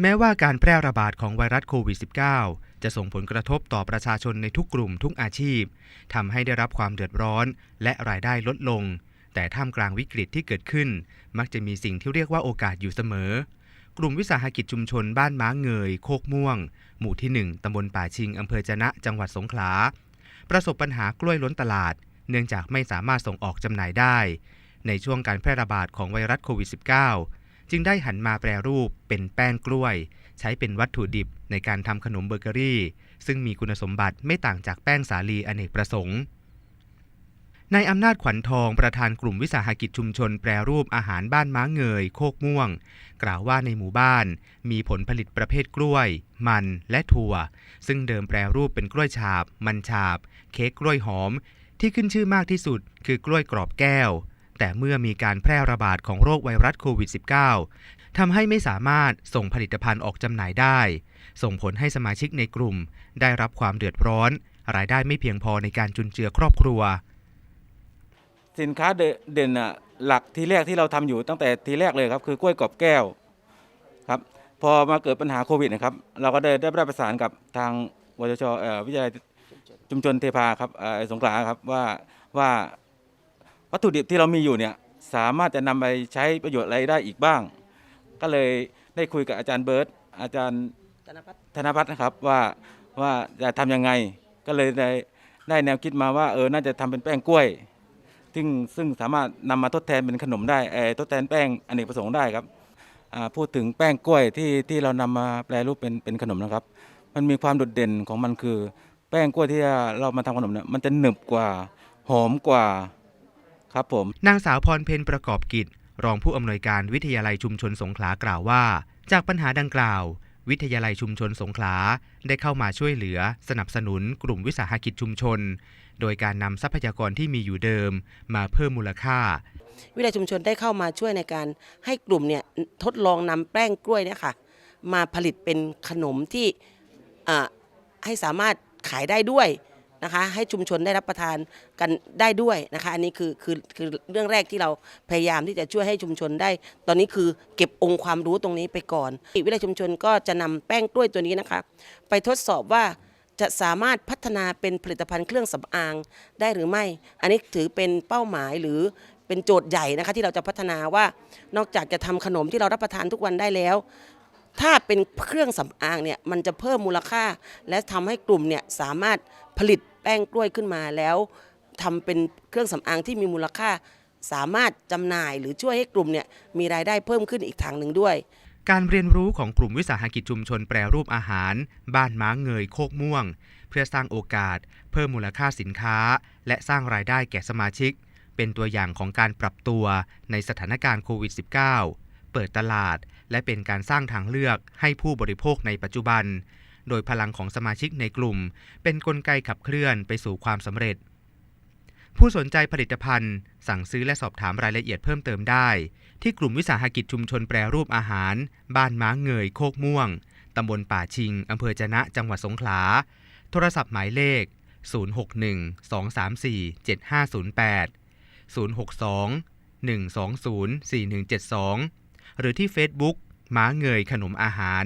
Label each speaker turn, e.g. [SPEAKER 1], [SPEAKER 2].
[SPEAKER 1] แม้ว่าการแพร่ระบาดของไวรัสโควิด -19 จะส่งผลกระทบต่อประชาชนในทุกกลุ่มทุกอาชีพทำให้ได้รับความเดือดร้อน และรายได้ลดลง แต่ท่ามกลางวิกฤตที่เกิดขึ้น มักจะมีสิ่งที่เรียกว่าโอกาสอยู่เสมอ กลุ่มวิสาหกิจชุมชนบ้านม้าเงย โคกม่วง หมู่ที่ 1ตำบลป่าชิงอำเภอจะนะ จังหวัดสงขลา ประสบปัญหากล้วยล้นตลาด เนื่องจากไม่สามารถส่งออกจำหน่ายได้ ในช่วงการแพร่ระบาดของไวรัสโควิด -19 จึงได้หันมาแปรรูปเป็นแป้งกล้วย ใช้เป็นวัตถุดิบในการทำขนมเบเกอรี่ ซึ่งมีคุณสมบัติไม่ต่างจากแป้งสาลีอเนกประสงค์นายอำนาจขวัญทองประธานกลุ่มวิสาหกิจชุมชนแปรรูปอาหารบ้านม้าเงย โคกม่วง กล่าวว่าในหมู่บ้าน มีผลผลิตประเภทกล้วย มันและถั่ว ซึ่งเดิมแปรรูปเป็นกล้วยฉาบ มันฉาบ เค้กกล้วยหอม ที่ขึ้นชื่อมากที่สุดคือกล้วยกรอบแก้ว แต่เมื่อมีการแพร่ระบาดของโรคไวรัสโควิด -19 ทำให้ไม่สามารถส่งผลิตภัณฑ์ออกจำหน่ายได้ ส่งผลให้สมาชิกในกลุ่ม ได้รับความเดือดร้อน รายได้ไม่เพียงพอในการจุนเจือครอบครัว
[SPEAKER 2] สินค้าเด่นหลักทีแรกที่เราทำอยู่ตั้งแต่ทีแรกเลยครับคือกล้วยกรอบแก้วครับพอมาเกิดปัญหาโควิดนะครับเราก็ได้ได้ประสานกับทางวชชวิทยาลัยชุมชนเทพาครับเอ่อสงขลาครับว่าว่า วัตถุดิบที่เรามีอยู่เนี่ยสามารถจะนำไปใช้ประโยชน์อะไรได้อีกบ้าง ก็เลยได้คุยกับอาจารย์เบิร์ตอาจารย์
[SPEAKER 3] ธนพัฒน์
[SPEAKER 2] ธนพัฒน์นะครับว่าว่าจะทำยังไง ก็เลยได้ได้แนวคิดมาว่าเออน่าจะทำเป็นแป้งกล้วย ซึ่งซึ่งสามารถนำมาทดแทนเป็นขนมได้เออทดแทนแป้งอเนกประสงค์ได้ครับอ่าพูดถึงแป้งกล้วยที่ที่เรานำมาแปลรูปเป็นเป็นขนมนะครับ มันมีความโดดเด่นของมันคือ แป้งกล้วยที่เรามาทำขนมเนี่ยมันจะหนึบกว่าหอมกว่า ครับผม
[SPEAKER 1] นางสาวพรเพนประกอบกิจ รองผู้อำนวยการวิทยาลัยชุมชนสงขลากล่าวว่า จากปัญหาดังกล่าว วิทยาลัยชุมชนสงขลาได้เข้ามาช่วยเหลือ สนับสนุนกลุ่มวิสาหกิจชุมชน โดยการนำทรัพยากรที่มีอยู่เดิม มาเพิ่มมูลค่า
[SPEAKER 3] วิทยาชุมชนได้เข้ามาช่วยในการให้กลุ่มเนี่ยทดลองนำแป้งกล้วยเนี่ยค่ะมาผลิตเป็นขนมที่อ่าให้สามารถขายได้ด้วย นะคะให้ชุมชนได้รับประทานกันได้ด้วยนะคะอันนี้คือคือคือเรื่องแรกที่เราพยายามที่จะช่วยให้ชุมชนได้ ตอนนี้คือเก็บองค์ความรู้ตรงนี้ไปก่อนวิทยาชุมชนก็จะนำแป้งกล้วยตัวนี้นะคะไปทดสอบว่าจะสามารถพัฒนาเป็นผลิตภัณฑ์เครื่องสำอางได้หรือไม่ อันนี้ถือเป็นเป้าหมายหรือเป็นโจทย์ใหญ่นะคะที่เราจะพัฒนาว่านอกจากจะทำขนมที่เรารับประทานทุกวันได้แล้ว ถ้าเป็นเครื่องสำอางเนี่ยมันจะเพิ่มมูลค่า และทำให้กลุ่มเนี่ยสามารถผลิตแป้งกล้วยขึ้นมาแล้วทำเป็นเครื่องสำอางที่มีมูลค่า สามารถจำหน่ายหรือช่วยให้กลุ่มเนี่ยมีรายได้เพิ่มขึ้นอีกทางหนึ่งด้วย
[SPEAKER 1] การเรียนรู้ของกลุ่มวิสาหกิจชุมชนแปรรูปอาหาร บ้านม้าเงยโคกม่วง เพื่อสร้างโอกาส เพิ่มมูลค่าสินค้า และสร้างรายได้แก่สมาชิก เป็นตัวอย่างของการปรับตัวในสถานการณ์โควิด -19 เปิดตลาด และเป็นการสร้างทางเลือกให้ผู้บริโภคในปัจจุบัน โดยพลังของสมาชิกในกลุ่ม เป็นนกลไกขับเคลื่อนไปสู่ความสำเร็จ ผู้สนใจผลิตภัณฑ์ สั่งซื้อและสอบถามรายละเอียดเพิ่มเติมได้ ที่กลุ่มวิสาหกิจชุมชนแปรรูปอาหาร บ้านม้าเงยโคกม่วงตำบลป่าชิงอำเภอจนะจังหวัดสงขลา โทรศัพท์หมายเลข 061 234 7508 062 120 4172 หรือที่ Facebook ม้าเงยขนมอาหาร